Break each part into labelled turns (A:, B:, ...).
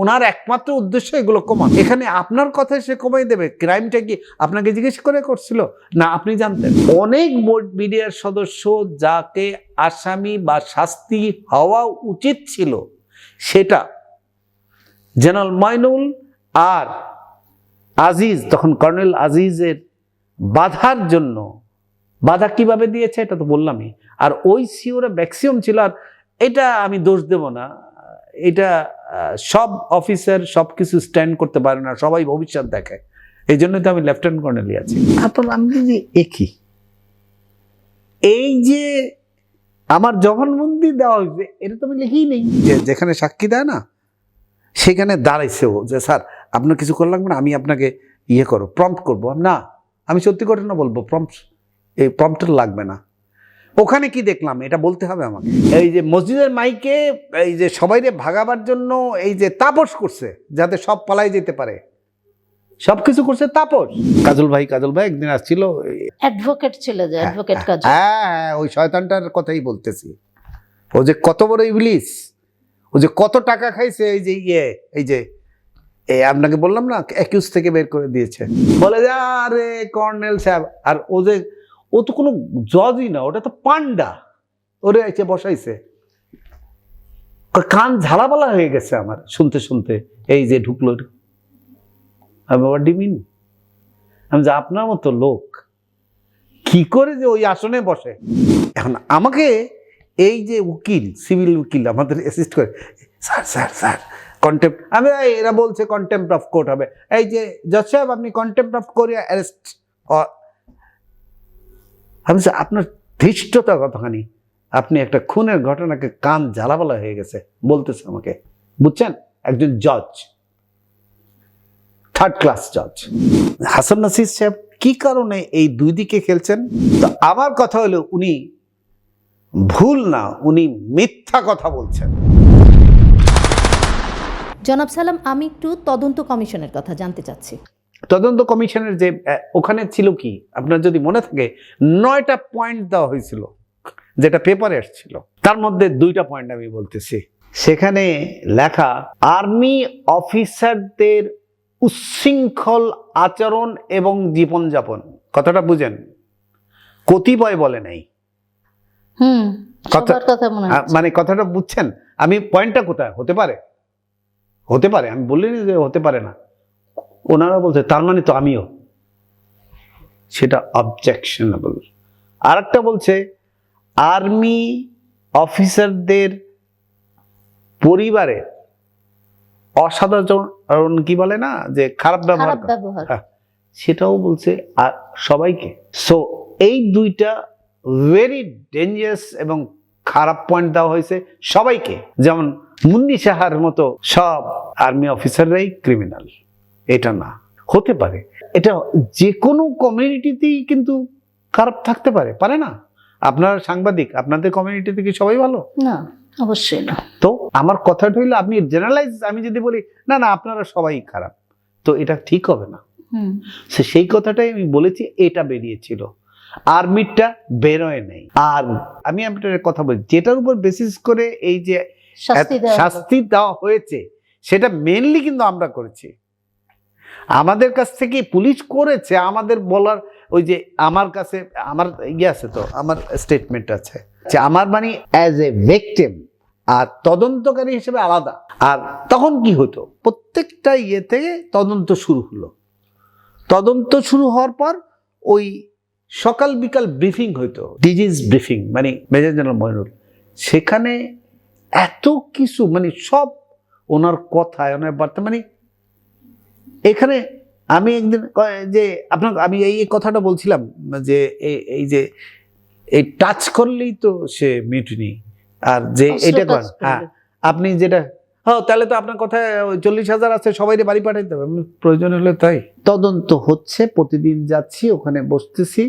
A: ওনার একমাত্র উদ্দেশ্য এগুলো কমান। এখানে আপনার কথায় সে কমাই দেবে। ক্রাইমটা কি আপনাকে জিজ্ঞেস করে করছিল? না, আপনি জানতেন। অনেক মিডিয়ার সদস্য যাকে আসামি বা শাস্তি হওয়া উচিত ছিল, সেটা জেনারেল মাইনুল আর আজিজ, তখন কর্নেল আজিজের বাধার জন্য, বাধা কীভাবে দিয়েছে এটা তো বললামই। আর ওই সিওরা ম্যাক্সিমাম ছিল, আর এটা আমি দোষ দেব না। এটা সব অফিসার সব কিছু স্ট্যান্ড করতে পারে না সবাই ভবিষ্যৎ দেখে। এই জন্যই তো আমি লেফটেন্যান্ট কর্নেলই আছি। আপনার আমি যদি একই এই যে আমার জবানবন্দি দেওয়া হয়েছে এটা তো আমি লিখেই নেই। যে যেখানে সাক্ষী দেয় না সেখানে দাঁড়াইছে ও যে স্যার আপনার কিছু করা লাগবে না আমি আপনাকে ইয়ে করো প্রম্পট করব। না আমি সত্যি ঘটনা বলব প্রম্পট এই প্রম্পটার লাগবে না। ওখানে কি দেখলাম? এটা বলতে হবে আমাকে। এই যে মসজিদের মাইকে এই যে সবাইরে ভাগাবার জন্য এই যে তাপস করছে যাতে সব পালাই যেতে পারে। সব কিছু করছে তাপস। কাজল ভাই কাজল ভাই একদিন আসছিল।
B: অ্যাডভোকেট ছিল যে অ্যাডভোকেট কাজ
A: হ্যাঁ হ্যাঁ, ওই শয়তানটার কথাই বলতেছি। ও যে কত বড় ইবলিস ও যে কত টাকা খাইছে এই যে ইয়ে এই যে এই আপনাকে বললাম না একুশ থেকে বের করে দিয়েছে। বলে যে আরে কর্নেল সাহেব আর ও যে ও তো কোনো জজই না, ওটা তো পান্ডা। ওরে এসে বসাইছে। কান ঝালাপালা হয়ে গেছে আমার, শুনতে শুনতে। এই যে ঢুকলো আমি বাবা ডিমিন। আমি যে আপনার মতো লোক, কি করে যে ওই আসনে বসে? এখন আমাকে এই যে উকিল, সিভিল উকিল আমাদের অ্যাসিস্ট করে, স্যার স্যার স্যার কন্টেম্প আমি এরা বলছে কন্টেম্প অফ কোর্ট হবে। এই যে জজ সাহেব, আপনি কন্টেম্প অফ করে অ্যারেস্ট আমি আপনার ধৃষ্টতা কতখানি? আপনি একটা খুনের ঘটনাকে কান জ্বালাবালা হয়ে গেছে, বলতেছে আমাকে। বুঝছেন? একজন জজ থার্ড ক্লাস জজ হাসান নাসির সাহেব কি কারণে এই দুই দিকে খেলছেন? তো আমার কথা হলো, উনি ভুল না, উনি মিথ্যা কথা বলছেন।
B: জনাব সালাম, আমি একটু তদন্ত কমিশনের কথা জানতে চাচ্ছি।
A: তদন্ত কমিশনের যে ওখানে ছিল কি? আপনার যদি মনে থাকে নয়টা পয়েন্ট দেওয়া হয়েছিল যেটা পেপারে এসেছিল তার মধ্যে দুইটা পয়েন্ট আমি বলতেছি। সেখানে লেখা আর্মি অফিসারদের উচ্ছৃঙ্খল আচরণ এবং জীবনযাপন। কথাটা বুঝেন? কতিপয় বলে নাই।
B: মনে
A: মানে কথাটা বুঝছেন? আমি পয়েন্টটা কোথায়? হতে পারে? হতে পারে আমি বলিনি যে হতে পারে না। ওনারা বলছে তার মানে তো আমিও। সেটা অবজেকশনেবল আর একটা বলছে আর্মি অফিসারদের পরিবারে অসাধারণ কি বলে না যে খারাপ ব্যবহার হ্যাঁ, সেটাও বলছে আর সবাইকে। সো এই দুইটা ভেরি ডেঞ্জারাস এবং খারাপ পয়েন্ট দেওয়া হয়েছে সবাইকে। যেমন মুন্নি সাহার মতো সব আর্মি অফিসাররাই ক্রিমিনাল এটা না হতে পারে। এটা যে কোনো কমিউনিটিতেই কিন্তু খারাপ থাকতে পারে পারে না? আপনার সাংবাদিক আপনাদের কমিউনিটিতে কি সবাই ভালো?
B: না অবশ্যই না।
A: তো আমার কথাটা হইল আপনি জেনারেলাইজ আমি যদি বলি না না আপনারা সবাই খারাপ। তো এটা ঠিক হবে না। সেই কথাটাই আমি বলেছি এটা বেরিয়েছিল। আর্মিটা বেরোয় নেই। আর আমি আপনার কথা বলি যেটার উপর বেসিস করে এই যে
B: শাস্তি দেওয়া
A: শাস্তি দেওয়া হয়েছে সেটা মেনলি কিন্তু আমরা করেছি। আমাদের কাছ থেকে পুলিশ করেছে, আমাদের বলার ওই যে আমার কাছে, আমার ইয়ে আছে তো, আমার স্টেটমেন্ট আছে যে আমার মানে অ্যাজ এ ভিকটিম আর তদন্তকারী হিসেবে আলাদা। আর তখন কি হতো? প্রত্যেকটা ইয়ে থেকে তদন্ত শুরু হলো। তদন্ত শুরু হওয়ার পর ওই সকাল বিকাল ব্রিফিং হইতো। ডিজিজ ব্রিফিং মানে মেজর জেনারেল মইনুল সেখানে এত কিছু মানে সব ওনার কথায়, ওনার বার্তা মানে এখানে আমি একদিন যে আপনার আমি এই কথাটা বলছিলাম যে এই- যে এই টাচ করলেই তো সে মিউটিনি আর যে এটা করেন হ্যাঁ আপনি যেটা হ্যাঁ তাহলে তো আপনার কথায় ওই চল্লিশ হাজার আছে সবাই বাড়ি পাঠাইতে হবে প্রয়োজন হলে তাই। তদন্ত হচ্ছে প্রতিদিন যাচ্ছি ওখানে বসতেছি।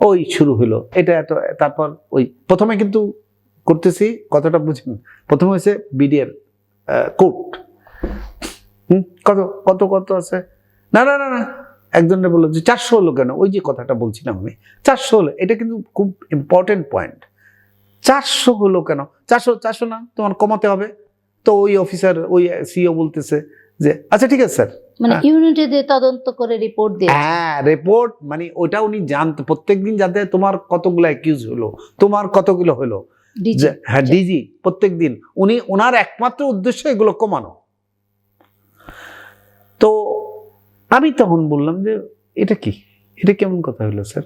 A: ওই শুরু হলো। এটা এত তারপর ওই প্রথমে কিন্তু করতেছি কথাটা বুঝেন। প্রথমে হয়েছে বিডিএর কোর্ট। হুম? কত কত কত আছে? না না না না। একজনে বলল যে চারশো হলো কেন? ওই যে কথাটা বলছিলাম আমি। চারশো হলো এটা কিন্তু খুব ইম্পর্টেন্ট পয়েন্ট চারশো হলো কেন? চারশো চারশো না তোমার কমাতে হবে। তো ওই অফিসার ওই সিও বলতেছে যে আচ্ছা ঠিক আছে স্যার।
B: মানে
A: হ্যাঁ।
B: ইউনিটে দিয়ে তদন্ত করে রিপোর্ট দিয়ে
A: হ্যাঁ রিপোর্ট মানে ওটা উনি জানতো। প্রত্যেকদিন যাতে তোমার কতগুলো অ্যাকিউজ হলো তোমার কতগুলো হলো। হ্যাঁ ডিজি প্রত্যেক দিন উনি ওনার একমাত্র উদ্দেশ্য এগুলো কমানো। তো আমি তখন বললাম যে এটা কি? এটা কেমন কথা হলো স্যার?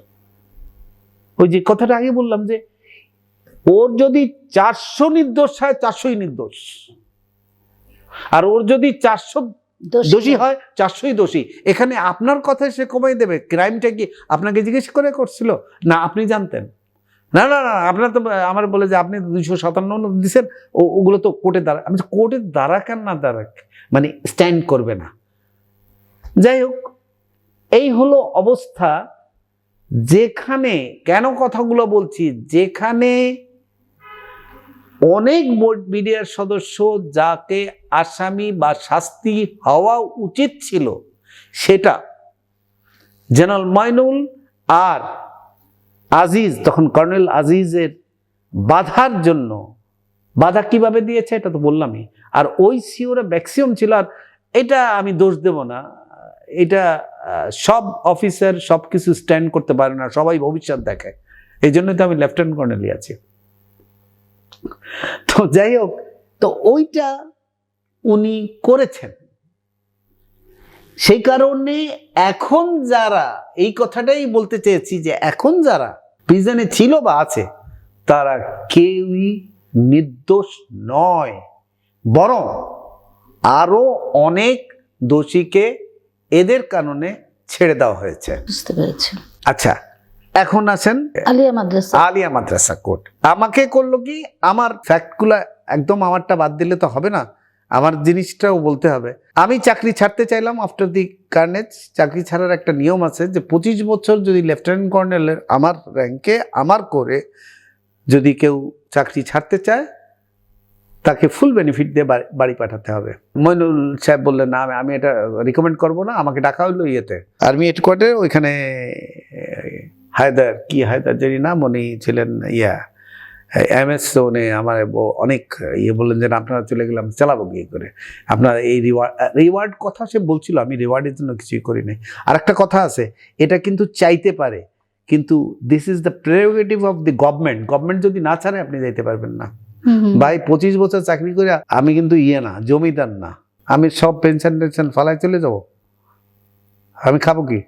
A: ওই যে কথাটা আগে বললাম যে ওর যদি চারশো নির্দোষ হয় চারশোই নির্দোষ। আর ওর যদি চারশো দোষী। হয় চারশোই দোষী। এখানে আপনার কথায় সে কমাই দেবে। ক্রাইমটা কি আপনাকে জিজ্ঞেস করে করছিল? না আপনি জানতেন। না না না আপনার তো আমার বলে যে আপনি দুইশো সাতান্ন দিচ্ছেন ওগুলো তো কোর্টে দাঁড়া আমি কোর্টে দাঁড়াক আর না দাঁড়াক মানে স্ট্যান্ড করবে না। যাই হোক এই হলো অবস্থা। যেখানে, কেন কথাগুলো বলছি? যেখানে অনেক বোর্ড মিডিয়ার সদস্য যাকে আসামি বা শাস্তি হওয়া উচিত ছিল, সেটা জেনারেল ময়নুল আর আজিজ, তখন কর্নেল আজিজের বাধার জন্য, বাধা কীভাবে দিয়েছে এটা তো বললামই। আর ওই সিওরা ম্যাক্সিমাম ছিল, আর এটা আমি দোষ দেব না। এটা সব অফিসার সব কিছু স্ট্যান্ড করতে পারে না, সবাই ভবিষ্যৎ দেখে এই জন্যই তো আমি লেফটেন্যান্ট কর্নেলই আছি। তো যাই হোক, তো ওইটা উনি করেছেন। সেই কারণে এখন যারা, এই কথাটাই বলতে চেয়েছি যে এখন যারা প্রিজনে ছিল বা আছে, তারা কেউই নির্দোষ নয়। বরং আরও অনেক দোষীকে এদের কারণে ছেড়ে দেওয়া হয়েছে।
B: বুঝতে পেরেছি।
A: আচ্ছা এখন আছেন
B: আলিয়া মাদ্রাসা।
A: আলিয়া মাদ্রাসা কোর্ট। আমাকে করল কি আমার ফ্যাক্টগুলো একদম আমারটা বাদ দিলে তো হবে না আমার জিনিসটাও বলতে হবে। আমি চাকরি ছাড়তে চাইলাম আফটার দি কার্নেজ চাকরি ছাড়ার একটা নিয়ম আছে যে পঁচিশ বছর যদি লেফটেন্যান্ট কর্নেলের আমার র্যাঙ্কে আমার করে যদি কেউ চাকরি ছাড়তে চায় তাকে ফুল বেনিফিট দিয়ে বাড়ি- পাঠাতে হবে। মইনুল সাহেব বললেন না আমি- এটা রিকমেন্ড করব না আমাকে ডাকা হলো ইয়েতে। আর্মি হেডকোয়ার্টারে ওইখানে হায়দার কি হায়দার জানি নাম উনি ছিলেন ইয়া এম এস উনি আমার অনেক ইয়ে বললেন যে না, আপনারা চলে গেলাম চালাবো গিয়ে করে। আপনার এই রিওয়ার্ড রিওয়ার্ড কথা সে বলছিল আমি রিওয়ার্ডের জন্য কিছুই করি নাই। আর একটা কথা আছে এটা কিন্তু চাইতে পারে কিন্তু this is the prerogative of the government government যদি না ছাড়ে আপনি যাইতে পারবেন না। ভাই পঁচিশ বছর চাকরি করে আমি কিন্তু ইয়ে না জমিদার না। আমি সব পেনশন টেনশন ফালাই চলে যাব। আমি খাব কি?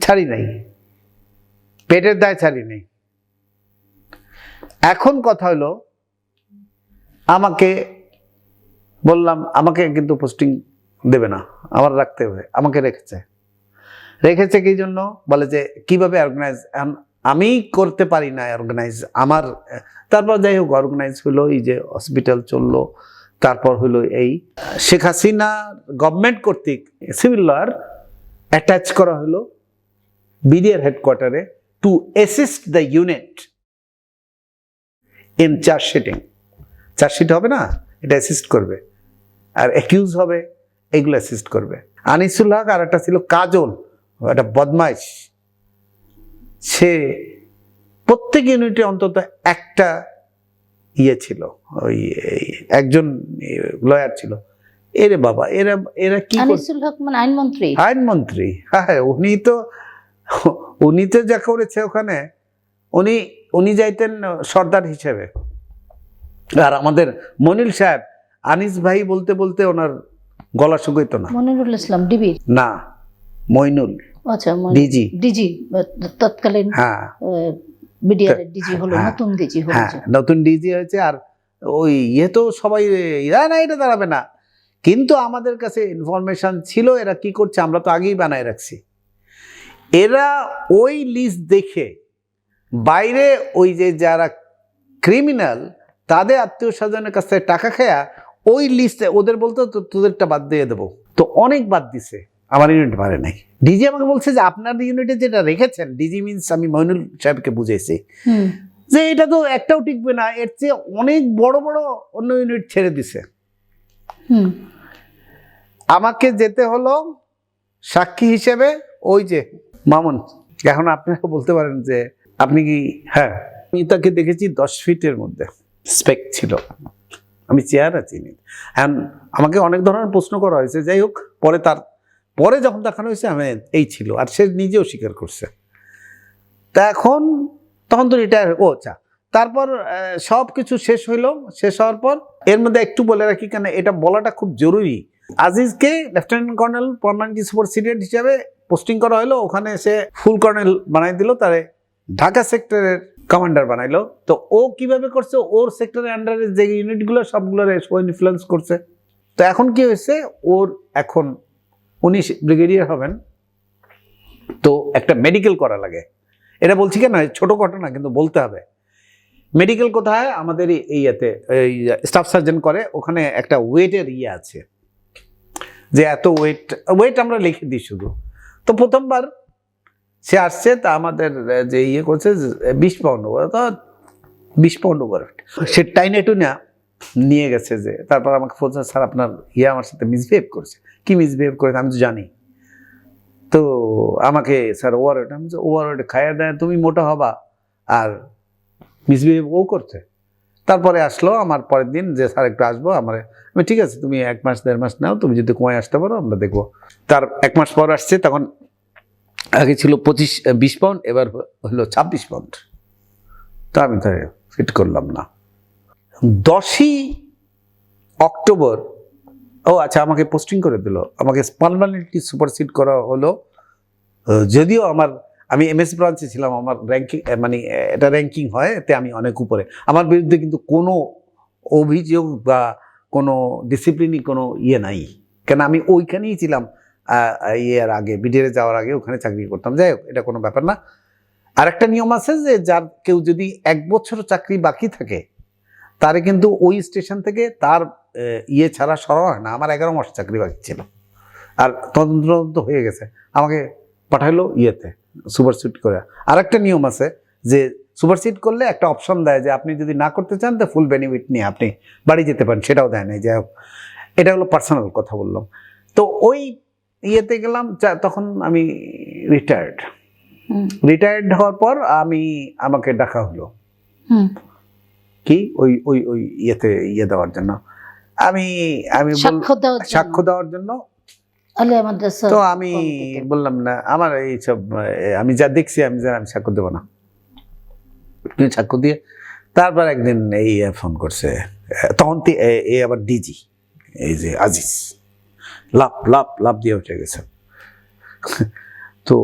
A: ছাড়ি নাই। পেটের দায় ছাড়ি নাই। এখন কথা হলো আমাকে বললাম আমাকে কিন্তু পোস্টিং দেবে না আমার রাখতে হবে আমাকে রেখেছে। রেখেছে কি জন্য? বলে যে কীভাবে অর্গানাইজ আমি করতে পারি না অর্গানাইজ আমার, তারপর যাই হোক অর্গানাইজ হলো, এই যে হসপিটাল চলল, তারপর হলো এই, শেখ হাসিনা গভর্নমেন্ট কর্তৃক সিভিল লয়ার অ্যাটাচ করা হলো BDR হেডকোয়ার্টারে to assist the unit in chargesheeting chargesheet হবে না, এটা অ্যাসিস্ট করবে। আর অ্যাকিউজ হবে, এগুলো অ্যাসিস্ট করবে। আনিসুল হক আর একটা ছিল কাজল, একটা বদমাইশ। সে প্রত্যেক ইউনিটে অন্তত একটা ইয়ে ছিল ওই একজন লয়ার ছিল। এরে বাবা এরা এরা কি
B: মানে আইনমন্ত্রী।
A: আইনমন্ত্রী? হ্যাঁ উনি তো উনি তো যা করেছে ওখানে উনি উনি যাইতেন সর্দার হিসেবে। আর আমাদের মনিল সাহেব আনিস ভাই বলতে বলতে ওনার গলা শুকাইতো না।
B: মনিরুল ইসলাম ডিবি?
A: না মইনুল।
B: আচ্ছা
A: ডিজি।
B: ডিজি তৎকালীন
A: হ্যাঁ।
B: বিডিআর ডিজি হলো
A: হ্যাঁ,
B: নতুন ডিজি হলো।
A: হ্যাঁ। নতুন ডিজি হয়েছে আর ওই ইয়ে তো সবাই এরা না এটা দাঁড়াবে না। কিন্তু আমাদের কাছে ইনফরমেশন ছিল এরা কি করছে আমরা তো আগেই বানায় রাখছি। এরা ওই লিস্ট দেখে বাইরে ওই যে যারা ক্রিমিনাল তাদের আত্মীয় স্বজনের কাছ থেকে টাকা খেয়া ওই লিস্টে ওদের বলতো তো তোদেরটা বাদ দিয়ে দেবো। তো অনেক বাদ দিছে। আমার ইউনিট পারে নাই। ডিজি আমাকে বলছে যে আপনার ইউনিটে যেটা রেখেছেন ডিজি মিনস আমি মইনুল সাহেবকে বুঝেছি যে এটা তো একটাও টিকবে না এর চেয়ে অনেক বড় বড় অন্য ইউনিট ছেড়ে দিছে। আমাকে যেতে হলো সাক্ষী হিসেবে ওই যে মামুন এখন আপনাকে বলতে পারেন যে আপনি কি হ্যাঁ আমি তাকে দেখেছি দশ ফিটের মধ্যে স্পেক ছিল। আমি চেহারা চিনি। এখন আমাকে অনেক ধরনের প্রশ্ন করা হয়েছে যাই হোক পরে তার পরে যখন দেখানো হয়েছে, আমি এই ছিল। আর সে নিজেও স্বীকার করছে। তা এখন তখন তো রিটায়ার ও আচ্ছা। তারপর সব কিছু শেষ হইল। শেষ হওয়ার পর এর মধ্যে একটু বলে রাখি, কেন এটা বলাটা খুব জরুরি। আজিজকে লেফটেন্যান্ট কর্নেল পার্মানেন্ট সুপারসিডেন্ট হিসাবে পোস্টিং করা হলো ওখানে সে ফুল কর্নেল বানাই দিল, তারে ঢাকা সেক্টরের কমান্ডার বানাইলো। তো ও কীভাবে করছে? ওর সেক্টরের আন্ডারে যে ইউনিটগুলো সবগুলোর ইনফ্লুয়েন্স করছে। তো এখন কি হয়েছে? ওর এখন উনি ব্রিগেডিয়ার হবেন। তো একটা মেডিকেল করা লাগে। এটা বলছি কেন? ছোট ঘটনা কিন্তু বলতে হবে। মেডিকেল কোথায়? আমাদের এই- ইয়েতে, এই স্টাফ সার্জন করে। ওখানে একটা ওয়েটের ইয়ে আছে। যে এত ওয়েট ওয়েট আমরা লিখে দিই শুধু। তো প্রথমবার সে আসছে, তা আমাদের যে ইয়ে করছে বিশ পাউন্ড ওরা তো বিশ পাউন্ড ওভার সে টাইনে নিয়ে গেছে যে, তারপর আমাকে বলছে, স্যার, আপনার ইয়ে আমার সাথে মিসবিহেভ করছে। কি মিসবিহেভ করেছে আমি তো জানি। তো আমাকে স্যার ওভারওয়েট আমি ওভারওয়েট খাইয়ে দেয়, তুমি মোটা হবা। আর মিসবিহেভ ও করছে। তারপরে আসলো আমার পরের দিন যে স্যার একটু আসব, আমার, আমি ঠিক আছে, তুমি এক মাস, দেড় মাস নাও, তুমি যদি কমায় আসতে পারো, আমরা দেখব। তার এক মাস পর আসছে, তখন আগে ছিল পঁচিশ, বিশ পাউন্ড এবার হলো ছাব্বিশ পাউন্ড তো আমি তাই ফিট করলাম না। দশই অক্টোবর ও আচ্ছা আমাকে পোস্টিং করে দিল। আমাকে পারমানেন্টলি সুপারসিড করা হলো। যদিও আমার, আমি এমএস ব্রাঞ্চে ছিলাম, আমার র্যাঙ্কিং মানে এটা র্যাঙ্কিং হয়, এতে আমি অনেক উপরে। আমার বিরুদ্ধে কিন্তু কোনো অভিযোগ বা কোনো ডিসিপ্লিনই কোনো ইয়ে নাই। কেন, আমি ওইখানেই ছিলাম ইয়ের আগে বিডিএ যাওয়ার আগে, ওখানে চাকরি করতাম। যাই হোক, এটা কোনো ব্যাপার না। আরেকটা নিয়ম আছে যে, যার কেউ যদি এক বছর চাকরি বাকি থাকে, তারে কিন্তু ওই স্টেশন থেকে তার ইয়ে ছাড়া সরা হয় না। আমার এগারো মাস চাকরি বাকি ছিল। আর তদন্ত তদন্ত হয়ে গেছে। আমাকে পাঠাইলো ইয়েতে সুপারসিট করে। আরেকটা নিয়ম আছে যে সুপারসিট করলে একটা অপশন দেয় যে আপনি যদি না করতে চান তো ফুল বেনিফিট নিয়ে আপনি বাড়ি যেতে পারেন। সেটাও দেয় না যাই হোক এটা হলো পার্সোনাল কথা বললাম। তো ওই ইয়েতে গেলাম তখন আমি রিটায়ার্ড রিটায়ার্ড হওয়ার পর আমি আমাকে ডাকা হলো।
B: হুম।
A: কি? ওই ওই ওই ইয়েতে ইয়ে দেওয়ার জন্য। আমি আমি
B: সাক্ষ্য দেওয়ার জন্য।
A: তো আমি বললাম না আমার এইসব আমি যা দেখছি আমি যা আমি সাক্ষ্য দেবো না। তুমি সাক্ষ্য দিয়ে তারপর একদিন এই ফোন করছে। তখন এ- আবার ডিজি এই যে আজিজ। লাভ লাভ লাভ দিয়ে উঠে গেছে। তো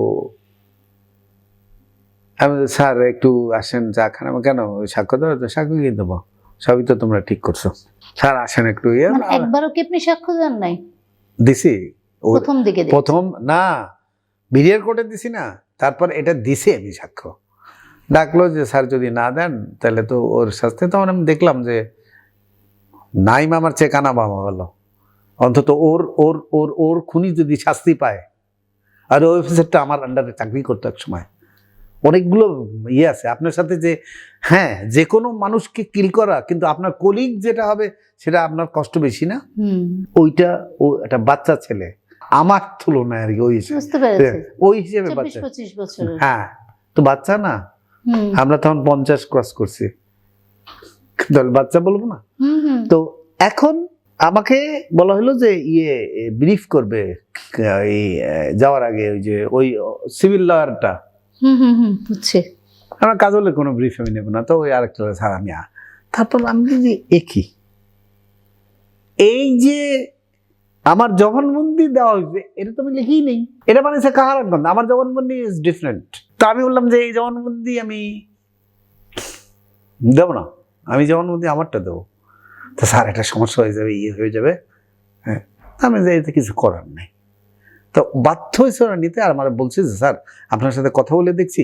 A: আমি স্যার একটু আসেন চা খান কেন? সাক্ষ্য দেবো সাক্ষ্য কি দেবো? সবই তো তোমরা ঠিক করছ। স্যার আসেন একটু ইয়ে।
B: মানে একবারও কি আপনি সাক্ষ্য দেন নাই?
A: দিছি।
B: প্রথম দিকে।
A: প্রথম না বিডিআর কোর্টে দিছি না তারপর এটা দিছি আমি সাক্ষ্য। ডাকলো যে স্যার যদি না দেন তাহলে তো ওর শাস্তি। তখন আমি দেখলাম যে নাইম আমার চেয়ে কানা বাবা হলো। অন্তত ওর ওর ওর ওর খুনি যদি শাস্তি পায় আর ওই অফিসারটা আমার আন্ডারে চাকরি করতো এক সময়। অনেকগুলো ইয়ে আছে। আপনার সাথে যে হ্যাঁ যে কোনো মানুষকে কিল করা কিন্তু আপনার কলিগ যেটা হবে সেটা আপনার কষ্ট বেশি না? ওইটা ও একটা বাচ্চা ছেলে আমার তুলনায় আর কি ওই হিসেবে। ওই হিসেবে বাচ্চা। হ্যাঁ তো বাচ্চা না? আমরা তখন পঞ্চাশ ক্রস করছি। তাহলে বাচ্চা বলব না? তো এখন আমাকে বলা হলো যে ইয়ে ব্রিফ করবে এই যাওয়ার আগে ওই যে ওই সিভিল লয়ারটা
B: হুম হুম হুম, বুঝছি।
A: আমার কাজ হলে কোনো ব্রিফ আমি নেব না, তো ওই আরেকটা স্যার, আমি তারপর আমি যে একই এই যে আমার জবানবন্দি দেওয়া হয়েছে, এটা তো আমি লিখেই নেই। এটা মানে সে কাহার গন্ধ, আমার জবানবন্দি ইজ ডিফারেন্ট তো আমি বললাম যে, এই জবানবন্দি আমি দেবো না, আমি জবানবন্দি আমারটা দেবো। তো স্যার, একটা সমস্যা হয়ে যাবে ইয়ে হয়ে যাবে হ্যাঁ। আমি যে এতে কিছু করার নেই। তো বাধ্য হয়েছে ওরা নিতে, আর আমার বলছে যে, স্যার, আপনার সাথে কথা বলে দেখছি,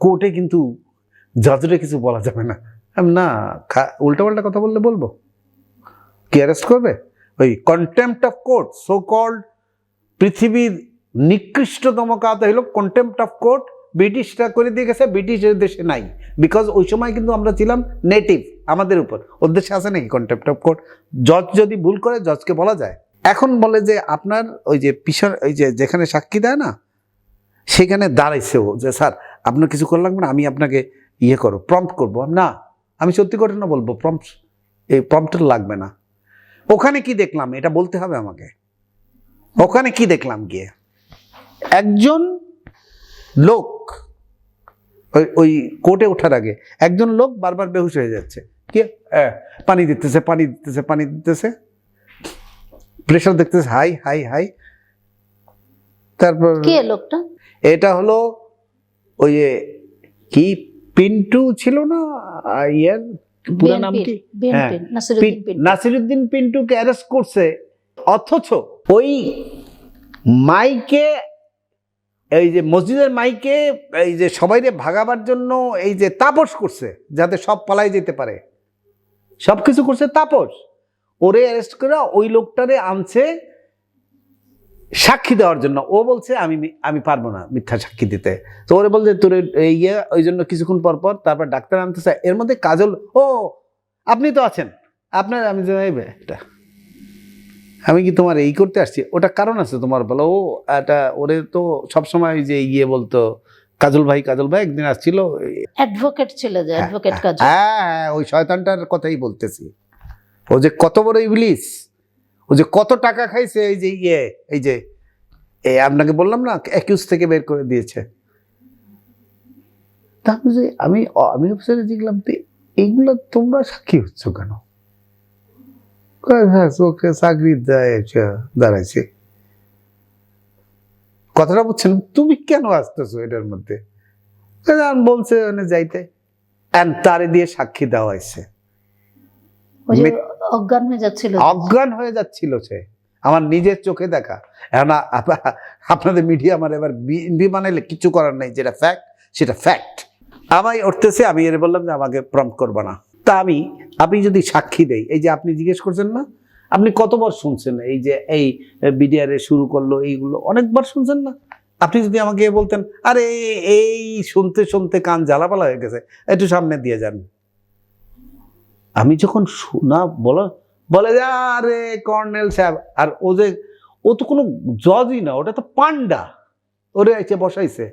A: কোর্টে কিন্তু জজরে কিছু বলা যাবে না। আমি না উল্টাপাল্টা কথা বললে বলব। কি অ্যারেস্ট করবে? ওই contempt of court so called পৃথিবীর নিকৃষ্টতম কাজ হলো কন্টেম্পট অফ কোর্ট ব্রিটিশরা করে দিয়ে গেছে, ব্রিটিশের দেশে নাই। বিকজ ওই সময় কিন্তু আমরা ছিলাম নেটিভ আমাদের উপর। ওর দেশে আছে নাকি কন্টেম্পট অফ কোর্ট জজ যদি ভুল করে জজকে বলা যায়। এখন বলে যে আপনার ওই যে পিছন, ওই যে যেখানে সাক্ষী দেয় না, সেখানে দাঁড়াইছে ও যে, স্যার, আপনার কিছু করা লাগবে না, আমি আপনাকে ইয়ে করো প্রম্পট করব। না, আমি সত্যি ঘটনা বলব প্রম্পট এই প্রম্পটার লাগবে না। ওখানে কি দেখলাম? এটা বলতে হবে আমাকে। ওখানে কি দেখলাম গিয়ে? একজন লোক, ওই ওই কোর্টে ওঠার আগে, একজন লোক বারবার বেহুশ হয়ে যাচ্ছে। কি? পানি দিতেছে পানি দিতেছে পানি দিতেছে। প্রেশার দেখতেছে হাই হাই হাই। তারপর
B: কে লোকটা?
A: এটা হলো ওই যে কি পিন্টু ছিল না? ইয়ের পুরো নাম কি? হ্যাঁ।
B: নাসিরুদ্দিন
A: পিন্টুকে অ্যারেস্ট করছে অথচ ওই মাইকে এই যে মসজিদের মাইকে এই যে সবাইরে ভাগাবার জন্য এই যে তাপস করছে যাতে সব পালাই যেতে পারে। সব কিছু করছে তাপস। ওরে অ্যারেস্ট করে ওই লোকটারে আনছে সাক্ষী দেওয়ার জন্য। ও বলছে আমি আমি পারব না মিথ্যা সাক্ষী দিতে। তো ওরে বলছে তোর এই ইয়ে ওই জন্য কিছুক্ষণ পর পর তারপর ডাক্তার আনতেছে এর মধ্যে কাজল ও আপনি তো আছেন। আপনার আমি জানাইবে এটা আমি কি তোমার এই করতে আসছি? ওটা কারণ আছে তোমার বলো। ও এটা ওরে তো সবসময় ওই যে ইয়ে বলতো কাজল ভাই কাজল ভাই একদিন আসছিল
B: অ্যাডভোকেট ছিল যে অ্যাডভোকেট কাজ
A: হ্যাঁ হ্যাঁ ওই শয়তানটার কথাই বলতেছি। ও যে কত বড় ইবলিস? ও যে কত টাকা খাইছে এই যে ইয়ে এই যে এই আপনাকে বললাম না একুশ থেকে বের করে দিয়েছে। তারপর যে আমি আমি অফিসারে দেখলাম তো এইগুলো তোমরা সাক্ষী হচ্ছ কেন? হ্যাঁ ওকে চাকরি দেয় দাঁড়াইছে। কথাটা বলছেন তুমি কেন আসতেছো এটার মধ্যে? বলছে মানে যাইতে। And তারে দিয়ে সাক্ষী দেওয়া হয়েছে।
B: অজ্ঞান হয়ে যাচ্ছিল
A: অজ্ঞান হয়ে যাচ্ছিল সে। আমার নিজের চোখে দেখা। এখন আপনাদের মিডিয়া আমার এবার বিএনপি বানাইলে কিছু করার নেই। যেটা ফ্যাক্ট সেটা ফ্যাক্ট আমায় উঠতেছে, আমি এর বললাম যে আমাকে প্রম্প করব না। তা আমি, আপনি যদি সাক্ষী দেই, এই যে আপনি জিজ্ঞেস করছেন না, আপনি কতবার শুনছেন? এই যে, এই বিডিআরে শুরু করল, এইগুলো অনেকবার শুনছেন না? আপনি যদি আমাকে বলতেন, আরে, এই শুনতে শুনতে কান জ্বালাপালা হয়ে গেছে, একটু সামনে দিয়ে যান। আমি যখন শোনা বলা, বলে যে, আরে কর্নেল সাহেব, আর ও যে, ও তো কোনো জজই না, ওটা তো পান্ডা ওরে এসে বসাইছে।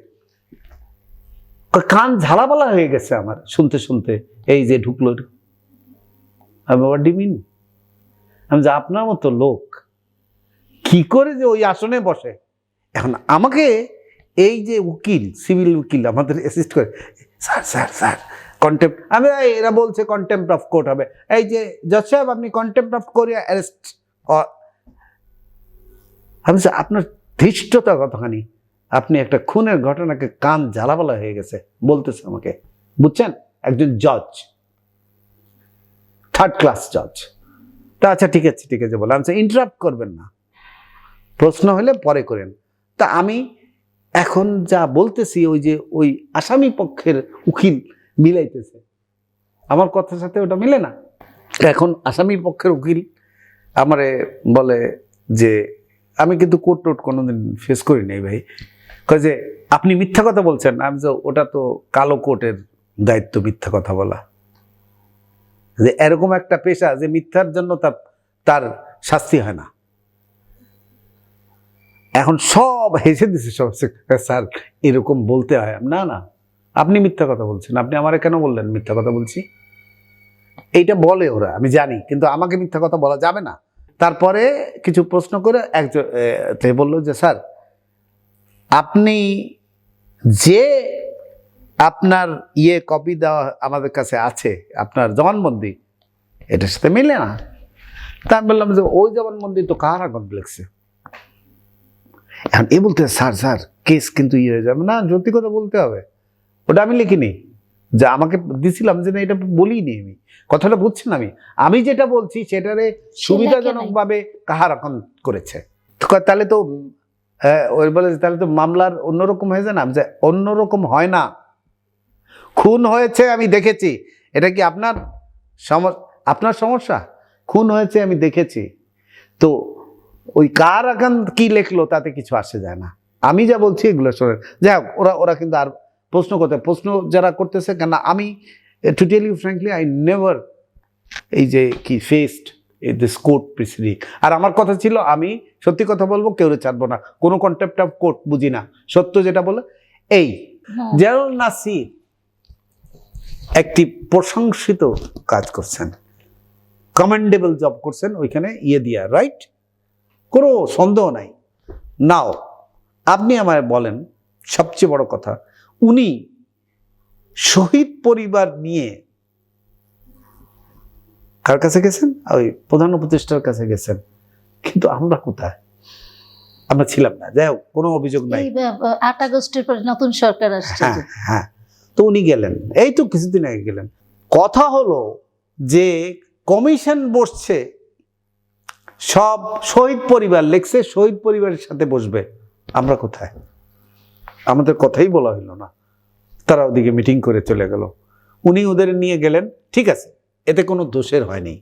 A: কান ঝালাপালা হয়ে গেছে আমার, শুনতে শুনতে। এই যে ঢুকলো আমি আবার ডিমিন আমি যে আপনার মতো লোক কি করে যে ওই আসনে বসে? এখন আমাকে এই যে উকিল, সিভিল উকিল আমাদের অ্যাসিস্ট করে, স্যার স্যার স্যার কন্টেম্প আমি এরা বলছে কন্টেম্প অফ কোর্ট হবে। এই যে জজ সাহেব, আপনি কন্টেম্প অফ কোর্টে অ্যারেস্ট আমি আপনার ধৃষ্টতা কতখানি? আপনি একটা খুনের ঘটনাকে কান জ্বালাবালা হয়ে গেছে, বলতেছে আমাকে। বুঝছেন? একজন জজ থার্ড ক্লাস জজ তা আচ্ছা ঠিক আছে ঠিক আছে বললাম আচ্ছা ইন্টারাপ্ট করবেন না। প্রশ্ন হলে পরে করেন। তা আমি এখন যা বলতেছি, ওই যে, ওই আসামি পক্ষের উকিল মিলাইতেছে। আমার কথার সাথে ওটা মিলে না। এখন আসামির পক্ষের উকিল আমারে বলে যে, আমি কিন্তু কোর্ট টোট কোনোদিন ফেস করি নাই ভাই। কয় যে, আপনি মিথ্যা কথা বলছেন। আমি যে, ওটা তো কালো কোর্টের দায়িত্ব মিথ্যা কথা বলা। যে, এরকম একটা পেশা যে, মিথ্যার জন্য তার তার শাস্তি হয় না। এখন সব হেসে দিছে সব স্যার, এরকম বলতে হয়। না না। আপনি মিথ্যা কথা বলছেন। আপনি আমারে কেন বললেন মিথ্যা কথা বলছি? এইটা বলে ওরা, আমি জানি, কিন্তু আমাকে মিথ্যা কথা বলা যাবে না। তারপরে কিছু প্রশ্ন করে একজন বলল যে, স্যার, আপনি যে আপনার ইয়ে কপি দেওয়া আমাদের কাছে আছে, আপনার জবানবন্দি, এটার সাথে মিলে না? তা আমি বললাম যে, ওই জবানবন্দি তো কাহারা কমপ্লেক্সে এখন এ বলতে, স্যার স্যার, কেস কিন্তু ইয়ে হয়ে যাবে না সত্যি কথা বলতে হবে। ওটা আমি লিখিনি। যে আমাকে দিছিলাম যে না এটা বলিনি আমি। কথাটা বুঝছেন আমি? আমি যেটা বলছি সেটারে সুবিধাজনকভাবে কাহারকম করেছে। তাহলে তো হ্যাঁ, ওই বলে তাহলে তো মামলার অন্যরকম হয়ে যায় না? যে অন্যরকম হয় না। খুন হয়েছে আমি দেখেছি। এটা কি আপনার আপনার সমস্যা? খুন হয়েছে আমি দেখেছি। তো ওই কার এখন কি লেখলো তাতে কিছু আসে যায় না। আমি যা বলছি এগুলো শোনেন। যাই হোক ওরা ওরা কিন্তু আর প্রশ্ন করতে প্রশ্ন যারা করতেছে কেন আমি to tell you frankly I never এই যে কি ফেসড এই দিস কোর্ট প্রসিডিং আর আমার কথা ছিল আমি সত্যি কথা বলব কেউ ছাড়বো না। কোনো কন্টেপ্ট অফ কোর্ট বুঝি না। সত্য যেটা বলে এই
B: হ্যাঁ।
A: জেনারেল নাসির একটি প্রশংসিত কাজ করছেন। কমেন্ডেবল জব করছেন ওইখানে ইয়ে দিয়া রাইট কোনো সন্দেহ নাই। নাও আপনি আমায় বলেন সবচেয়ে বড় কথা উনি শহীদ পরিবার নিয়ে কার কাছে গেছেন? ওই প্রধান উপদেষ্টার কাছে গেছেন। কিন্তু আমরা কোথায়? আমরা ছিলাম না। যাই হোক কোনো অভিযোগ নাই।
C: আট আগস্টের পর নতুন সরকার আসছে।
A: হ্যাঁ হ্যাঁ। তো উনি গেলেন। এই তো কিছুদিন আগে গেলেন। কথা হলো যে কমিশন বসছে সব শহীদ পরিবার লেখছে শহীদ পরিবারের সাথে বসবে। আমরা কোথায়? আমাদের কথাই বলা হইল না। তারা ওদিকে মিটিং করে চলে গেল। উনি ওদের নিয়ে গেলেন, ঠিক আছে, এতে কোনো দোষের হয়নি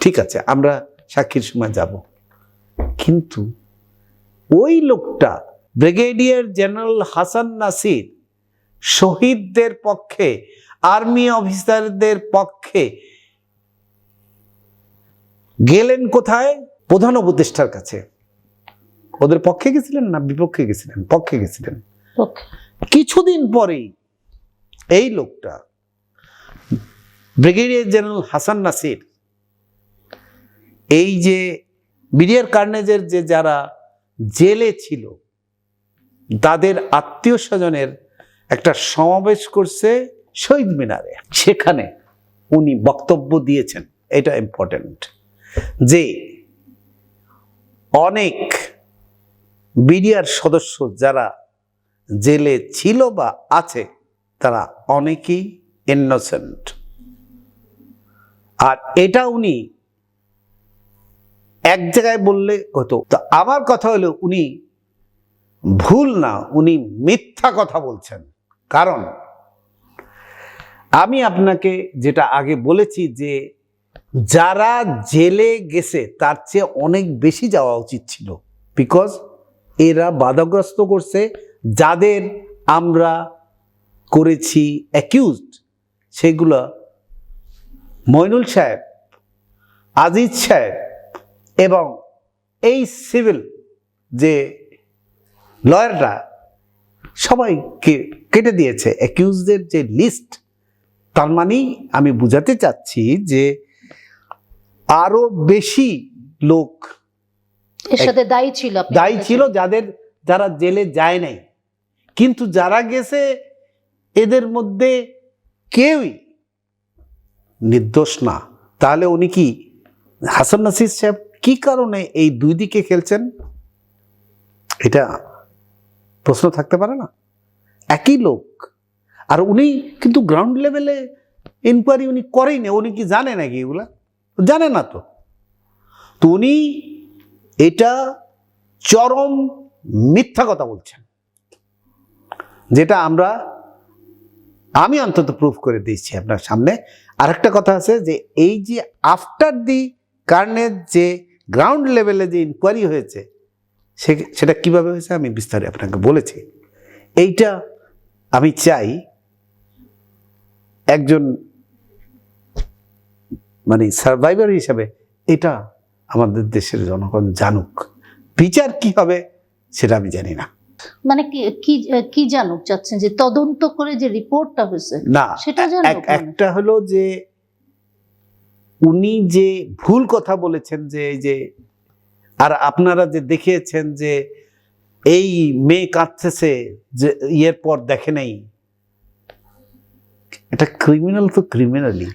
A: ঠিক আছে, আমরা সাক্ষীর সময় যাব। কিন্তু ওই লোকটা, ব্রিগেডিয়ার জেনারেল হাসান নাসির, শহীদদের পক্ষে, আর্মি অফিসারদের পক্ষে গেলেন কোথায়? প্রধান উপদেষ্টার কাছে। ওদের পক্ষে গেছিলেন না বিপক্ষে গেছিলেন? পক্ষে গেছিলেন। কিছুদিন পরেই এই লোকটা ব্রিগেডিয়ার জেনারেল হাসান নাসির, এই যে বিডিআর কার্নেজের যে যারা জেলে ছিল, তাদের আত্মীয় স্বজনের একটা সমাবেশ করছে শহীদ মিনারে। সেখানে উনি বক্তব্য দিয়েছেন, এটা ইম্পর্টেন্ট যে অনেক বিডিআর সদস্য যারা জেলে ছিল বা আছে, তারা অনেকেই ইনোসেন্ট আর এটা উনি এক জায়গায় বললে হতো, তো আমার কথা হলো উনি ভুল না, উনি মিথ্যা কথা বলছেন। কারণ আমি আপনাকে যেটা আগে বলেছি যে, যারা জেলে গেছে তার চেয়ে অনেক বেশি যাওয়া উচিত ছিল। বিকজ এরা বাধাগ্রস্ত করছে যাদের আমরা করেছি অ্যাকিউজড সেগুলো মইনুল সাহেব আজিজ সাহেব এবং এই সিভিল যে লয়াররা সবাইকে কেটে দিয়েছে। অ্যাকিউজদের যে লিস্ট তার মানেই আমি বুঝাতে চাচ্ছি যে আরও বেশি লোক
C: এর সাথে দায়ী ছিল
A: দায়ী ছিল যাদের যারা জেলে যায় নাই। কিন্তু যারা গেছে, এদের মধ্যে কেউই নির্দোষ না। তাহলে উনি কি হাসান নাসির সাহেব কি কারণে এই দুই দিকে খেলছেন? এটা প্রশ্ন থাকতে পারে না। একই লোক। আর উনি কিন্তু গ্রাউন্ড লেভেলে ইনকোয়ারি উনি করেই না উনি কি জানে নাকি এগুলা? জানে না তো। তো উনি এটা চরম মিথ্যা কথা বলছেন। যেটা আমরা, আমি অন্তত প্রুফ করে দিয়েছি আপনার সামনে। আরেকটা কথা আছে যে, এই যে আফটার দি কার্নের যে গ্রাউন্ড লেভেলে যে ইনকোয়ারি হয়েছে, সে- সেটা কীভাবে হয়েছে আমি বিস্তারে আপনাকে বলেছি। এইটা আমি চাই একজন মানে সার্ভাইভার হিসাবে এটা আমাদের দেশের জনগণ জানুক। বিচার কি হবে সেটা আমি জানি না।
C: মানে কি কি জানুক চাচ্ছেন? যে তদন্ত করে যে রিপোর্টটা হয়েছে
A: না
C: সেটা জানুক মানে।
A: একটা হলো যে উনি যে ভুল কথা বলেছেন যে এই যে আর আপনারা যে দেখিয়েছেন যে এই মেয়ে কাঁদতেছে যে ইয়ের পর দেখে নাই। এটা ক্রিমিনাল তো ক্রিমিনালি